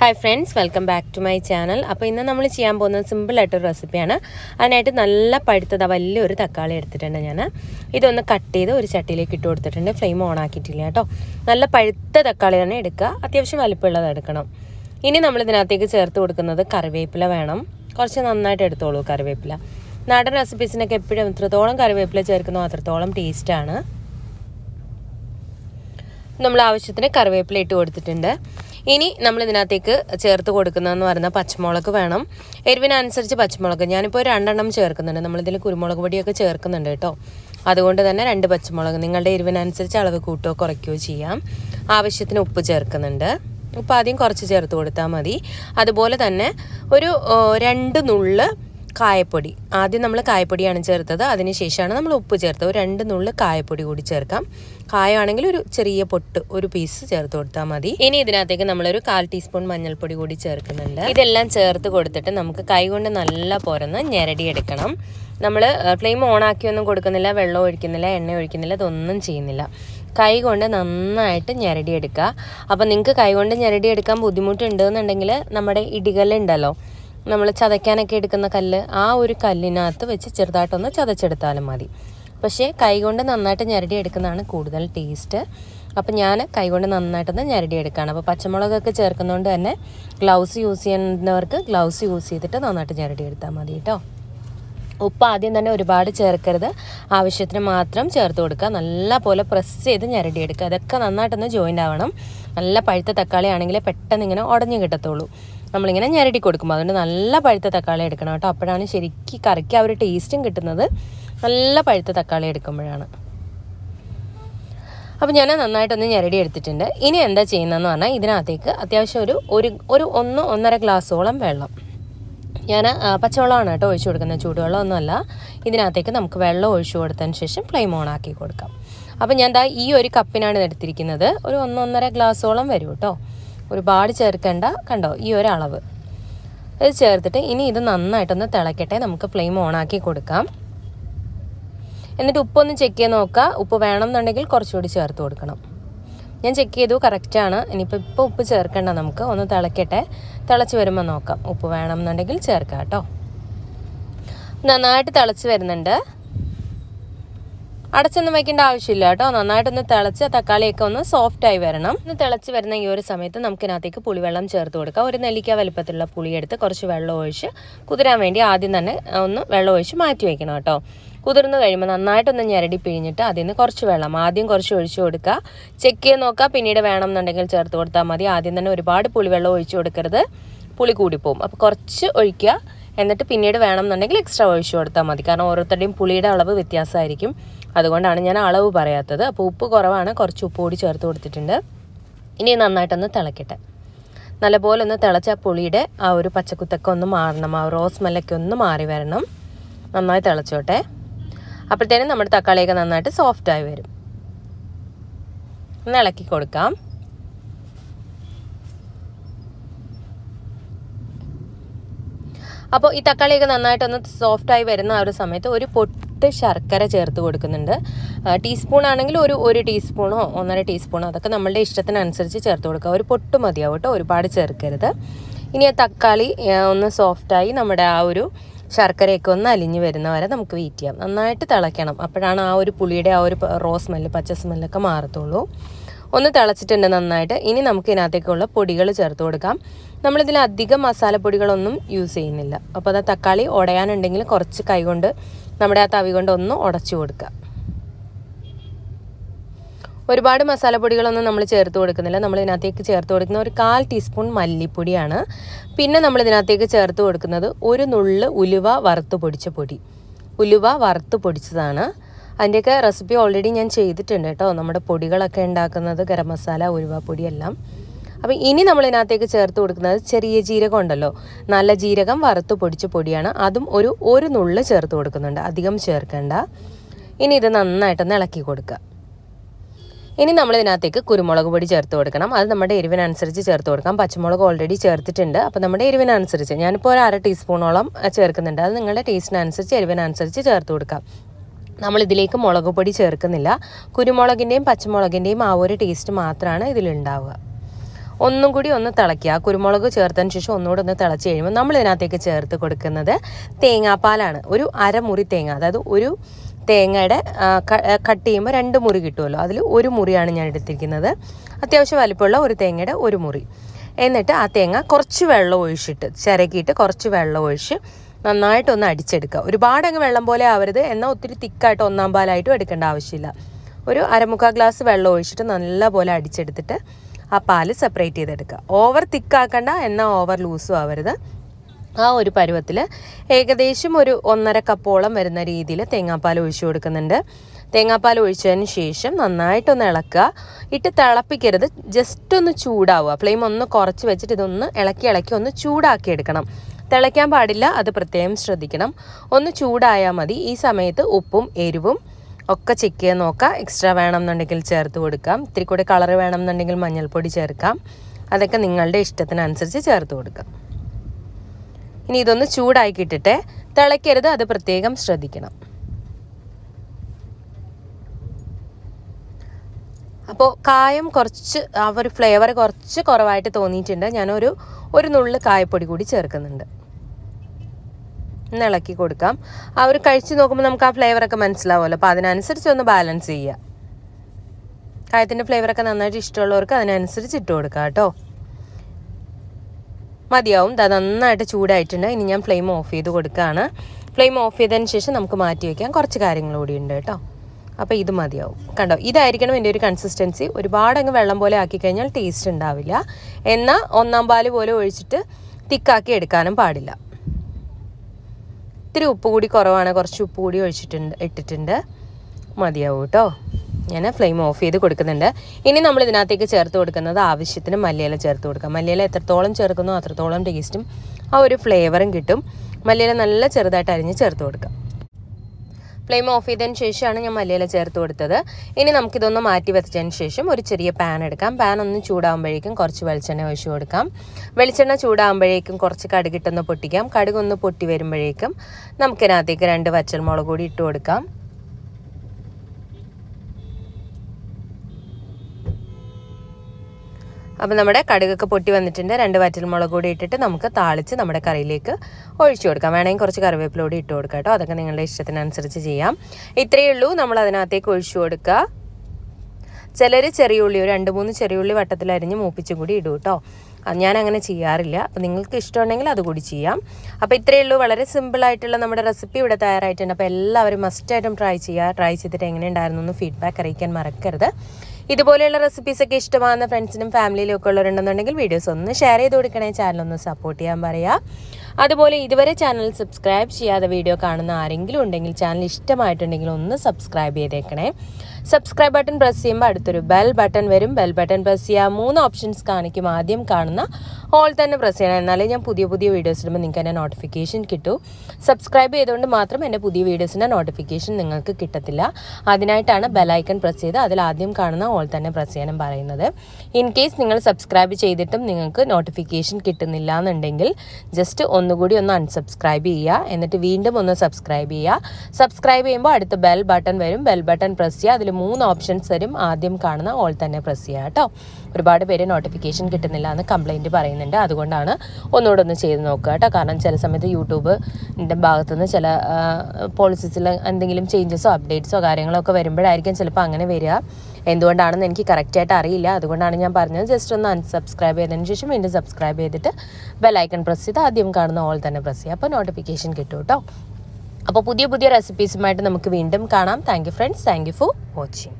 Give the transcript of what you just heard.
Hi friends welcome back to my channel അപ്പോൾ ഇന്ന് നമ്മൾ ചെയ്യാൻ പോകുന്നത് സിമ്പിളായിട്ടൊരു റെസിപ്പിയാണ് അതിനായിട്ട് നല്ല പഴുത്തത് വലിയൊരു തക്കാളി എടുത്തിട്ടുണ്ട് ഞാൻ ഇതൊന്ന് കട്ട് ചെയ്ത് ഒരു ചട്ടിയിലേക്ക് ഇട്ട് കൊടുത്തിട്ടുണ്ട്. ഫ്ലെയിം ഓൺ ആക്കിയിട്ടില്ല കേട്ടോ. നല്ല പഴുത്ത തക്കാളി തന്നെ എടുക്കുക. അത്യാവശ്യം വലിപ്പമുള്ളത് എടുക്കണം. ഇനി നമ്മൾ ഇതിനകത്തേക്ക് ചേർത്ത് കൊടുക്കുന്നത് കറിവേപ്പില വേണം. കുറച്ച് നന്നായിട്ട് എടുത്തോളൂ കറിവേപ്പില. നാടൻ റെസിപ്പീസിനൊക്കെ എപ്പോഴും എത്രത്തോളം കറിവേപ്പില ചേർക്കുന്നോ അത്രത്തോളം ടേസ്റ്റാണ് നമ്മൾ ആവശ്യത്തിന് കറിവേപ്പില ഇട്ട് കൊടുത്തിട്ടുണ്ട്. ഇനി നമ്മൾ ഇതിനകത്തേക്ക് ചേർത്ത് കൊടുക്കുന്നതെന്ന് പറയുന്ന പച്ചമുളക് വേണം. എരിവിനനുസരിച്ച് പച്ചമുളക്. ഞാനിപ്പോൾ രണ്ടെണ്ണം ചേർക്കുന്നുണ്ട്. നമ്മളിതിൽ കുരുമുളക് പൊടിയൊക്കെ ചേർക്കുന്നുണ്ട് കേട്ടോ. അതുകൊണ്ട് തന്നെ രണ്ട് പച്ചമുളക്. നിങ്ങളുടെ എരിവിനനുസരിച്ച് അളവ് കൂട്ടുകയോ കുറയ്ക്കുകയോ ചെയ്യാം. ആവശ്യത്തിന് ഉപ്പ് ചേർക്കുന്നുണ്ട്. ഉപ്പ് ആദ്യം കുറച്ച് ചേർത്ത് കൊടുത്താൽ മതി. അതുപോലെ തന്നെ ഒരു രണ്ട് നുള്ള് കായപ്പൊടി. ആദ്യം നമ്മൾ കായപ്പൊടിയാണ് ചേർത്തത്. അതിനുശേഷമാണ് നമ്മൾ ഉപ്പ് ചേർത്തത്. ഒരു രണ്ട് നുള്ളു കായപ്പൊടി കൂടി ചേർക്കാം. കായമാണെങ്കിൽ ഒരു ചെറിയ പൊട്ട് ഒരു പീസ് ചേർത്ത് കൊടുത്താൽ മതി. ഇനി ഇതിനകത്തേക്ക് നമ്മളൊരു കാൽ ടീസ്പൂൺ മഞ്ഞൾപ്പൊടി കൂടി ചേർക്കുന്നുണ്ട്. ഇതെല്ലാം ചേർത്ത് കൊടുത്തിട്ട് നമുക്ക് കൈ കൊണ്ട് നല്ല പുറന്ന് ഞെരടിയെടുക്കണം നമ്മൾ ഫ്ലെയിം ഓണാക്കിയൊന്നും കൊടുക്കുന്നില്ല വെള്ളം ഒഴിക്കുന്നില്ല എണ്ണ ഒഴിക്കുന്നില്ല ഇതൊന്നും ചെയ്യുന്നില്ല. കൈ കൊണ്ട് നന്നായിട്ട് ഞെരടിയെടുക്കുക അപ്പം നിങ്ങൾക്ക് കൈ കൊണ്ട് ഞെരടിയെടുക്കാൻ ബുദ്ധിമുട്ടുണ്ടെന്നുണ്ടെങ്കിൽ നമ്മുടെ ഇടികല്ലുണ്ടല്ലോ നമ്മൾ ചതയ്ക്കാനൊക്കെ എടുക്കുന്ന കല്ല് ആ ഒരു കല്ലിനകത്ത് വെച്ച് ചെറുതായിട്ടൊന്ന് ചതച്ചെടുത്താലും മതി. പക്ഷേ കൈകൊണ്ട് നന്നായിട്ട് ഞെരടി എടുക്കുന്നതാണ് കൂടുതൽ ടേസ്റ്റ്. അപ്പം ഞാൻ കൈകൊണ്ട് നന്നായിട്ടൊന്ന് ഞെരടി എടുക്കുകയാണ് അപ്പോൾ പച്ചമുളകൊക്കെ ചേർക്കുന്നതുകൊണ്ട് തന്നെ ഗ്ലൗസ് യൂസ് ചെയ്യുന്നവർക്ക് ഗ്ലൗസ് യൂസ് ചെയ്തിട്ട് നന്നായിട്ട് ഞെരടി എടുത്താൽ മതി കേട്ടോ. ഉപ്പ് ആദ്യം തന്നെ ഒരുപാട് ചേർക്കരുത്. ആവശ്യത്തിന് മാത്രം ചേർത്ത് കൊടുക്കുക. നല്ല പോലെ പ്രസ് ചെയ്ത് ഞെരടി എടുക്കുക അതൊക്കെ നന്നായിട്ടൊന്ന് ജോയിന്റ് ആവണം. നല്ല പഴുത്ത തക്കാളി ആണെങ്കിൽ പെട്ടെന്ന് ഇങ്ങനെ ഉടഞ്ഞു കിട്ടത്തുള്ളൂ. നമ്മളിങ്ങനെ ഞെരടി കൊടുക്കും. അതുകൊണ്ട് നല്ല പഴുത്ത തക്കാളി എടുക്കണം കേട്ടോ. അപ്പോഴാണ് ശരിക്കും കറിക്ക് ആ ഒരു ടേസ്റ്റും കിട്ടുന്നത്. നല്ല പഴുത്ത തക്കാളി എടുക്കുമ്പോഴാണ്. അപ്പോൾ ഞാൻ നന്നായിട്ടൊന്ന് ഞെരടി എടുത്തിട്ടുണ്ട്. ഇനി എന്താ ചെയ്യുന്നതെന്ന് പറഞ്ഞാൽ ഇതിനകത്തേക്ക് അത്യാവശ്യം ഒരു ഒരു ഒരു ഒന്ന് ഒന്നര ഗ്ലാസ്സോളം വെള്ളം. ഞാൻ പച്ചവെള്ളമാണ് കേട്ടോ ഒഴിച്ചു കൊടുക്കുന്നത്. ചൂടുവെള്ളം ഒന്നുമല്ല ഇതിനകത്തേക്ക് നമുക്ക് വെള്ളം ഒഴിച്ചു കൊടുത്തതിന് ശേഷം ഫ്ലെയിം ഓൺ ആക്കി കൊടുക്കാം. അപ്പം ഞാൻ ദാ ഈ ഒരു കപ്പിനാണ് എടുത്തിരിക്കുന്നത്. ഒരു ഒന്നൊന്നര ഗ്ലാസ്സോളം വരും കേട്ടോ. ഒരുപാട് ചേർക്കേണ്ട കണ്ടോ ഈ ഒരു അളവ് ഇത് ചേർത്തിട്ട് ഇനി ഇത് നന്നായിട്ടൊന്ന് തിളക്കട്ടെ. നമുക്ക് ഫ്ലെയിം ഓണാക്കി കൊടുക്കാം. എന്നിട്ട് ഉപ്പൊന്ന് ചെക്ക് ചെയ്ത് നോക്കുക ഉപ്പ് വേണം എന്നുണ്ടെങ്കിൽ കുറച്ചുകൂടി ചേർത്ത് കൊടുക്കണം. ഞാൻ ചെക്ക് ചെയ്തു കറക്റ്റാണ് ഇനിയിപ്പോൾ ഇപ്പോൾ ഉപ്പ് ചേർക്കേണ്ട നമുക്ക്. ഒന്ന് തിളക്കട്ടെ. തിളച്ച് വരുമ്പോൾ നോക്കാം. ഉപ്പ് വേണം എന്നുണ്ടെങ്കിൽ ചേർക്കാം കേട്ടോ. നന്നായിട്ട് തിളച്ച് വരുന്നുണ്ട്. അടച്ചൊന്നും വയ്ക്കേണ്ട ആവശ്യമില്ല കേട്ടോ. നന്നായിട്ടൊന്ന് തിളച്ച് തക്കാളിയൊക്കെ ഒന്ന് സോഫ്റ്റ് ആയി വരണം. ഒന്ന് തിളച്ച് വരുന്ന ഈ ഒരു സമയത്ത് നമുക്ക് ഇതിനകത്തേക്ക് പുളിവെള്ളം ചേർത്ത് കൊടുക്കാം. ഒരു നെല്ലിക്ക വലുപ്പത്തിലുള്ള പുളിയെടുത്ത് കുറച്ച് വെള്ളം ഒഴിച്ച് കുതിരാൻ വേണ്ടി ആദ്യം തന്നെ ഒന്ന് വെള്ളം ഒഴിച്ച് മാറ്റി വയ്ക്കണം കേട്ടോ. കുതിർന്ന് കഴിയുമ്പോൾ നന്നായിട്ടൊന്ന് ഞെരടി പിഴിഞ്ഞിട്ട് അതിൽ നിന്ന് കുറച്ച് വെള്ളം ആദ്യം കുറച്ച് ഒഴിച്ചു കൊടുക്കുക. ചെക്ക് ചെയ്ത് നോക്കുക പിന്നീട് വേണം എന്നുണ്ടെങ്കിൽ ചേർത്ത് കൊടുത്താൽ മതി. ആദ്യം തന്നെ ഒരുപാട് പുളിവെള്ളം ഒഴിച്ചു കൊടുക്കരുത്. പുളി കൂടിപ്പോവും. അപ്പോൾ കുറച്ച് ഒഴിക്കുക. എന്നിട്ട് പിന്നീട് വേണം എന്നുണ്ടെങ്കിൽ എക്സ്ട്രാ ഒഴിച്ചു കൊടുത്താൽ മതി. കാരണം ഓരോരുത്തരുടെയും പുളിയുടെ അളവ് വ്യത്യാസമായിരിക്കും. അതുകൊണ്ടാണ് ഞാൻ അളവ് പറയാത്തത്. അപ്പോൾ ഉപ്പ് കുറവാണ്. കുറച്ച് ഉപ്പ് കൂടി ചേർത്ത് കൊടുത്തിട്ടുണ്ട്. ഇനി നന്നായിട്ടൊന്ന് തിളക്കട്ടെ. നല്ലപോലെ ഒന്ന് തിളച്ച പുളിയുടെ ആ ഒരു പച്ചക്കുത്തൊക്കെ ഒന്ന് മാറണം. ആ റോസ് മല്ലൊക്കെ ഒന്ന് മാറി വരണം. നന്നായി തിളച്ചോട്ടെ. അപ്പോഴത്തേനും നമ്മുടെ തക്കാളിയൊക്കെ നന്നായിട്ട് സോഫ്റ്റായി വരും. ഒന്ന് ഇളക്കി കൊടുക്കാം. അപ്പോൾ ഈ തക്കാളിയൊക്കെ നന്നായിട്ടൊന്ന് സോഫ്റ്റായി വരുന്ന ആ ഒരു സമയത്ത് ഒരു പൊട്ട് ശർക്കര ചേർത്ത് കൊടുക്കുന്നുണ്ട്. ടീസ്പൂൺ ആണെങ്കിൽ ഒരു ഒരു ടീസ്പൂണോ ഒന്നര ടീസ്പൂണോ അതൊക്കെ നമ്മളുടെ ഇഷ്ടത്തിനനുസരിച്ച് ചേർത്ത് കൊടുക്കുക. ഒരു പൊട്ട് മതിയാവും കേട്ടോ ഒരുപാട് ചേർക്കരുത്. ഇനി ആ തക്കാളി ഒന്ന് സോഫ്റ്റായി നമ്മുടെ ആ ഒരു ശർക്കരയൊക്കെ ഒന്ന് അലിഞ്ഞ് വരുന്ന വരെ നമുക്ക് വെയിറ്റ് ചെയ്യാം. നന്നായിട്ട് തിളയ്ക്കണം. അപ്പോഴാണ് ആ ഒരു പുളിയുടെ ആ ഒരു റോസ് സ്മെല്ല് പച്ച സ്മെല്ലൊക്കെ മാറത്തുള്ളൂ. ഒന്ന് തിളച്ചിട്ടുണ്ട് നന്നായിട്ട്. ഇനി നമുക്ക് ഇതിനകത്തേക്കുള്ള പൊടികൾ ചേർത്ത് കൊടുക്കാം. നമ്മളിതിൽ അധികം മസാലപ്പൊടികളൊന്നും യൂസ് ചെയ്യുന്നില്ല. അപ്പോൾ അത് തക്കാളി ഉടയാനുണ്ടെങ്കിൽ കുറച്ച് കൈകൊണ്ട് നമ്മുടെ ആ തവി കൊണ്ട് ഒന്ന് ഉടച്ചു കൊടുക്കുക. ഒരുപാട് മസാലപ്പൊടികളൊന്നും നമ്മൾ ചേർത്ത് കൊടുക്കുന്നില്ല. നമ്മൾ ഇതിനകത്തേക്ക് ചേർത്ത് കൊടുക്കുന്ന ഒരു കാൽ ടീസ്പൂൺ മല്ലിപ്പൊടിയാണ്. പിന്നെ നമ്മൾ ഇതിനകത്തേക്ക് ചേർത്ത് കൊടുക്കുന്നത് ഒരു നുള്ള് ഉലുവ വറുത്ത് പൊടിച്ച പൊടി. ഉലുവ വറുത്ത് പൊടിച്ചതാണ്. അതിന്റെയൊക്കെ റെസിപ്പി ഓൾറെഡി ഞാൻ ചെയ്തിട്ടുണ്ട് കേട്ടോ. നമ്മുടെ പൊടികളൊക്കെ ഉണ്ടാക്കുന്നത് ഗരം മസാല ഉലുവ എല്ലാം. അപ്പോൾ ഇനി നമ്മൾ ഇതിനകത്തേക്ക് ചേർത്ത് കൊടുക്കുന്നത് ചെറിയ ജീരകം ഉണ്ടല്ലോ. നല്ല ജീരകം വറുത്ത് പൊടിച്ച പൊടിയാണ്. അതും ഒരു ഒരു നുള്ള് ചേർത്ത് കൊടുക്കുന്നുണ്ട്. അധികം ചേർക്കേണ്ട. ഇനി ഇത് നന്നായിട്ടൊന്ന് ഇളക്കി കൊടുക്കുക. ഇനി നമ്മൾ ഇതിനകത്തേക്ക് കുരുമുളക് പൊടി ചേർത്ത് കൊടുക്കണം. അത് നമ്മുടെ എരിവിനനുസരിച്ച് ചേർത്ത് കൊടുക്കാം. പച്ചമുളക് ഓൾറെഡി ചേർത്തിട്ടുണ്ട്. അപ്പോൾ നമ്മുടെ എരിവിനനുസരിച്ച് ഞാനിപ്പോൾ ഒരു അര ടീസ്പൂണോളം ചേർക്കുന്നുണ്ട്. അത് നിങ്ങളുടെ ടേസ്റ്റിനനുസരിച്ച് എരിവിനനുസരിച്ച് ചേർത്ത് കൊടുക്കാം. നമ്മൾ ഇതിലേക്ക് മുളക് പൊടി ചേർക്കുന്നില്ല. കുരുമുളകിന്റെയും പച്ചമുളകിന്റെയും ആ ഒരു ടേസ്റ്റ് മാത്രമാണ് ഇതിലുണ്ടാവുക. ഒന്നും കൂടി ഒന്ന് തിളയ്ക്കുക. ആ കുരുമുളക് ചേർത്തതിന് ശേഷം ഒന്നുകൂടി ഒന്ന് തിളച്ച് കഴിയുമ്പോൾ നമ്മൾ ഇതിനകത്തേക്ക് ചേർത്ത് കൊടുക്കുന്നത് തേങ്ങാപ്പാലാണ്. ഒരു അരമുറി തേങ്ങ അതായത് ഒരു തേങ്ങയുടെ കട്ട് ചെയ്യുമ്പോൾ രണ്ട് മുറി കിട്ടുമല്ലോ. അതിൽ ഒരു മുറിയാണ് ഞാൻ എടുത്തിരിക്കുന്നത്. അത്യാവശ്യം വലിപ്പമുള്ള ഒരു തേങ്ങയുടെ ഒരു മുറി. എന്നിട്ട് ആ തേങ്ങ കുറച്ച് വെള്ളം ഒഴിച്ചിട്ട് ചിരകിയിട്ട് കുറച്ച് വെള്ളം ഒഴിച്ച് നന്നായിട്ടൊന്ന് അടിച്ചെടുക്കുക. ഒരുപാട് അങ്ങ് വെള്ളം പോലെ ആവരുത്. എന്നാൽ ഒത്തിരി തിക്കായിട്ട് ഒന്നാം പാലായിട്ടും എടുക്കേണ്ട ആവശ്യമില്ല. ഒരു അരമുക്കാൽ ഗ്ലാസ് വെള്ളം ഒഴിച്ചിട്ട് നല്ലപോലെ അടിച്ചെടുത്തിട്ട് ആ പാൽ സെപ്പറേറ്റ് ചെയ്തെടുക്കുക. ഓവർ തിക്കാക്കണ്ട എന്നാൽ ഓവർ ലൂസും ആവരുത്. ആ ഒരു പരുവത്തിൽ ഏകദേശം ഒരു ഒന്നര കപ്പോളം വരുന്ന രീതിയിൽ തേങ്ങാപ്പാൽ ഒഴിച്ചു കൊടുക്കുന്നുണ്ട്. തേങ്ങാപ്പാൽ ഒഴിച്ചതിന് ശേഷം നന്നായിട്ടൊന്ന് ഇളക്കുക. ഇട്ട് തിളപ്പിക്കരുത്. ജസ്റ്റ് ഒന്ന് ചൂടാവുക. ഫ്ലെയിം ഒന്ന് കുറച്ച് വെച്ചിട്ട് ഇതൊന്ന് ഇളക്കി ഇളക്കി ഒന്ന് ചൂടാക്കി എടുക്കണം. തിളയ്ക്കാൻ പാടില്ല. അത് പ്രത്യേകം ശ്രദ്ധിക്കണം. ഒന്ന് ചൂടായാൽ മതി. ഈ സമയത്ത് ഉപ്പും എരിവും ഒക്കെ ചെക്ക് ചെയ്ത് നോക്കാം. എക്സ്ട്രാ വേണമെന്നുണ്ടെങ്കിൽ ചേർത്ത് കൊടുക്കാം. ഇത്തിരി കൂടി കളർ വേണമെന്നുണ്ടെങ്കിൽ മഞ്ഞൾപ്പൊടി ചേർക്കാം. അതൊക്കെ നിങ്ങളുടെ ഇഷ്ടത്തിനനുസരിച്ച് ചേർത്ത് കൊടുക്കാം. ഇനി ഇതൊന്ന് ചൂടാക്കി കിട്ടിട്ടെ. തിളയ്ക്കരുത് അത് പ്രത്യേകം ശ്രദ്ധിക്കണം. അപ്പോൾ കായം കുറച്ച് ആ ഒരു ഫ്ലേവർ കുറച്ച് കുറവായിട്ട് തോന്നിയിട്ടുണ്ട്. ഞാനൊരു ഒരു നുള്ളു കായപ്പൊടി കൂടി ചേർക്കുന്നുണ്ട്. ഒന്ന് ഇളക്കി കൊടുക്കാം. ആ ഒരു കഴിച്ച് നോക്കുമ്പോൾ നമുക്ക് ആ ഫ്ലേവറൊക്കെ മനസ്സിലാവുമല്ലോ. അപ്പോൾ അതിനനുസരിച്ച് ഒന്ന് ബാലൻസ് ചെയ്യുക. കായത്തിന്റെ ഫ്ലേവറൊക്കെ നന്നായിട്ട് ഇഷ്ടമുള്ളവർക്ക് അതിനനുസരിച്ച് ഇട്ട് കൊടുക്കാം കേട്ടോ. മതിയാവും. ദാ നന്നായിട്ട് ചൂടായിട്ടുണ്ട്. ഇനി ഞാൻ ഫ്ലെയിം ഓഫ് ചെയ്ത് കൊടുക്കുകയാണ്. ഫ്ലെയിം ഓഫ് ചെയ്തതിന് ശേഷം നമുക്ക് മാറ്റി വയ്ക്കാം കുറച്ച് കാര്യങ്ങൾ കൂടി ഉണ്ട് കേട്ടോ. അപ്പോൾ ഇത് മതിയാവും. കണ്ടോ? ഇതായിരിക്കണം എന്റെ ഒരു കൺസിസ്റ്റൻസി ഒരുപാട് അങ്ങ് വെള്ളം പോലെ ആക്കി കഴിഞ്ഞാൽ ടേസ്റ്റ് ഉണ്ടാവില്ല. എന്നാൽ ഒന്നാം പാൽ പോലെ ഒഴിച്ചിട്ട് തിക്കാക്കി എടുക്കാനും പാടില്ല. ഇത്തിരി ഉപ്പ് കൂടി കുറവാണ്. കുറച്ച് ഉപ്പ് കൂടി ഒഴിച്ചിട്ടുണ്ട് ഇട്ടിട്ടുണ്ട്. മതിയാവും കേട്ടോ ഞാൻ ഫ്ലെയിം ഓഫ് ചെയ്ത് കൊടുക്കുന്നുണ്ട്. ഇനി നമ്മൾ ഇതിനകത്തേക്ക് ചേർത്ത് കൊടുക്കുന്നത് ആവശ്യത്തിന് മല്ലിയില ചേർത്ത് കൊടുക്കാം. മല്ലിയില എത്രത്തോളം ചേർക്കുന്നോ അത്രത്തോളം ടേസ്റ്റും ആ ഒരു ഫ്ലേവറും കിട്ടും. മല്ലിയില നല്ല ചെറുതായിട്ട് അരിഞ്ഞ് ചേർത്ത് കൊടുക്കാം. ഫ്ലെയിം ഓഫ് ചെയ്തതിന് ശേഷമാണ് ഞാൻ മല്ലിയില ചേർത്ത് കൊടുത്തത്. ഇനി നമുക്കിതൊന്ന് മാറ്റി വെച്ചതിന് ശേഷം ഒരു ചെറിയ പാൻ എടുക്കാം. പാൻ ഒന്ന് ചൂടാകുമ്പോഴേക്കും കുറച്ച് വെളിച്ചെണ്ണ ഒഴിച്ചു കൊടുക്കാം. വെളിച്ചെണ്ണ ചൂടാകുമ്പോഴേക്കും കുറച്ച് കടുകിട്ടൊന്ന് പൊട്ടിക്കാം. കടുക് ഒന്ന് പൊട്ടി വരുമ്പോഴേക്കും നമുക്കിതിനകത്തേക്ക് രണ്ട് വച്ചൽമുളക് കൂടി ഇട്ട് കൊടുക്കാം. അപ്പോൾ നമ്മുടെ കടുകൊക്കെ പൊട്ടി വന്നിട്ടുണ്ട്. രണ്ട് വറ്റൽമുളക് കൂടി ഇട്ടിട്ട് നമുക്ക് താളിച്ച് നമ്മുടെ കറിയിലേക്ക് ഒഴിച്ചു കൊടുക്കാം. വേണമെങ്കിൽ കുറച്ച് കറിവേപ്പില കൂടി ഇട്ട് കൊടുക്കാം കേട്ടോ. അതൊക്കെ നിങ്ങളുടെ ഇഷ്ടത്തിനനുസരിച്ച് ചെയ്യാം. ഇത്രയേ ഉള്ളൂ. നമ്മൾ അതിനകത്തേക്ക് ഒഴിച്ചു കൊടുക്കുക ചിലർ ചെറിയ ഉള്ളി ഒരു രണ്ട് മൂന്ന് ചെറിയ ഉള്ളി വട്ടത്തിലരിഞ്ഞ് മൂപ്പിച്ചും കൂടി ഇടും കേട്ടോ. ഞാൻ അങ്ങനെ ചെയ്യാറില്ല. അപ്പോൾ നിങ്ങൾക്ക് ഇഷ്ടമുണ്ടെങ്കിൽ അതുകൂടി ചെയ്യാം. അപ്പോൾ ഇത്രയേ ഉള്ളൂ. വളരെ സിമ്പിളായിട്ടുള്ള നമ്മുടെ റെസിപ്പി ഇവിടെ തയ്യാറായിട്ടുണ്ട്. അപ്പോൾ എല്ലാവരും മസ്റ്റായിട്ടും ട്രൈ ചെയ്യുക ട്രൈ ചെയ്തിട്ട് എങ്ങനെ ഉണ്ടായിരുന്നു എന്ന് ഫീഡ്ബാക്ക് അറിയിക്കാൻ മറക്കരുത്. ഇതുപോലെയുള്ള റെസിപ്പീസ് ഒക്കെ ഇഷ്ടമാകുന്ന ഫ്രണ്ട്സിനും ഫാമിലിയിലും ഒക്കെ ഉള്ളവരുണ്ടെന്നുണ്ടെങ്കിൽ വീഡിയോസ് ഒന്ന് ഷെയർ ചെയ്ത് കൊടുക്കണേ. ചാനൽ ഒന്ന് സപ്പോർട്ട് ചെയ്യാൻ പറയാം. അതുപോലെ ഇതുവരെ ചാനൽ സബ്സ്ക്രൈബ് ചെയ്യാതെ വീഡിയോ കാണുന്ന ആരെങ്കിലും ഉണ്ടെങ്കിൽ ചാനൽ ഇഷ്ടമായിട്ടുണ്ടെങ്കിൽ ഒന്ന് സബ്സ്ക്രൈബ് ചെയ്തേക്കണേ. സബ്സ്ക്രൈബ് ബട്ടൺ പ്രസ് ചെയ്യുമ്പോൾ അടുത്തൊരു ബെൽ ബട്ടൺ വരും. ബെൽ ബട്ടൺ പ്രസ് ചെയ്യുക മൂന്ന് ഓപ്ഷൻസ് കാണിക്കും. ആദ്യം കാണുന്ന ഓൾ തന്നെ പ്രസ് ചെയ്യണം. എന്നാലേ ഞാൻ പുതിയ പുതിയ വീഡിയോസ് ഇടുമ്പോൾ നിങ്ങൾക്ക് എന്റെ നോട്ടിഫിക്കേഷൻ കിട്ടൂ. സബ്സ്ക്രൈബ് ചെയ്തുകൊണ്ട് മാത്രം എന്റെ പുതിയ വീഡിയോസിന്റെ നോട്ടിഫിക്കേഷൻ നിങ്ങൾക്ക് കിട്ടത്തില്ല. അതിനായിട്ടാണ് ബെലൈക്കൺ പ്രസ് ചെയ്ത് അതിൽ ആദ്യം കാണുന്ന ഓൾ തന്നെ പ്രസ് ചെയ്യാനും പറയുന്നത്. ഇൻ കേസ് നിങ്ങൾ സബ്സ്ക്രൈബ് ചെയ്തിട്ടും നിങ്ങൾക്ക് നോട്ടിഫിക്കേഷൻ കിട്ടുന്നില്ല എന്നുണ്ടെങ്കിൽ ജസ്റ്റ് ഒന്നുകൂടി ഒന്ന് അൺസബ്സ്ക്രൈബ് ചെയ്യുക. എന്നിട്ട് വീണ്ടും ഒന്ന് സബ്സ്ക്രൈബ് ചെയ്യുക. സബ്സ്ക്രൈബ് ചെയ്യുമ്പോൾ അടുത്ത ബെൽ ബട്ടൺ വരും. ബെൽ ബട്ടൺ പ്രസ് ചെയ്യുക. അതിൽ മൂന്ന് ഓപ്ഷൻസ് വരും. ആദ്യം കാണുന്ന ഓൾ തന്നെ പ്രസ് ചെയ്യുക കേട്ടോ. ഒരുപാട് പേര് നോട്ടിഫിക്കേഷൻ കിട്ടുന്നില്ല എന്ന് കംപ്ലൈന്റ് പറയുന്നുണ്ട്. അതുകൊണ്ടാണ് ഒന്നുകൂടെ ഒന്ന് ചെയ്ത് നോക്കുക കേട്ടോ. കാരണം ചില സമയത്ത് യൂട്യൂബിന്റെ ഭാഗത്തുനിന്ന് ചില പോളിസീസിൽ എന്തെങ്കിലും ചേഞ്ചസോ അപ്ഡേറ്റ്സോ കാര്യങ്ങളോ ഒക്കെ വരുമ്പോഴായിരിക്കും ചിലപ്പോൾ അങ്ങനെ വരിക. എന്തുകൊണ്ടാണെന്ന് എനിക്ക് കറക്റ്റായിട്ട് അറിയില്ല. അതുകൊണ്ടാണ് ഞാൻ പറഞ്ഞത് ജസ്റ്റ് ഒന്ന് അൺസബ്സ്ക്രൈബ് ചെയ്തതിന് ശേഷം വീണ്ടും സബ്സ്ക്രൈബ് ചെയ്തിട്ട് ബെല്ലൈക്കൺ പ്രസ് ചെയ്ത് ആദ്യം കാണുന്ന ഓൾ തന്നെ പ്രസ് ചെയ്യുക. അപ്പോൾ നോട്ടിഫിക്കേഷൻ കിട്ടും കേട്ടോ. അപ്പോൾ പുതിയ പുതിയ റെസിപ്പീസുമായിട്ട് നമുക്ക് വീണ്ടും കാണാം. Thank you friends thank you for watching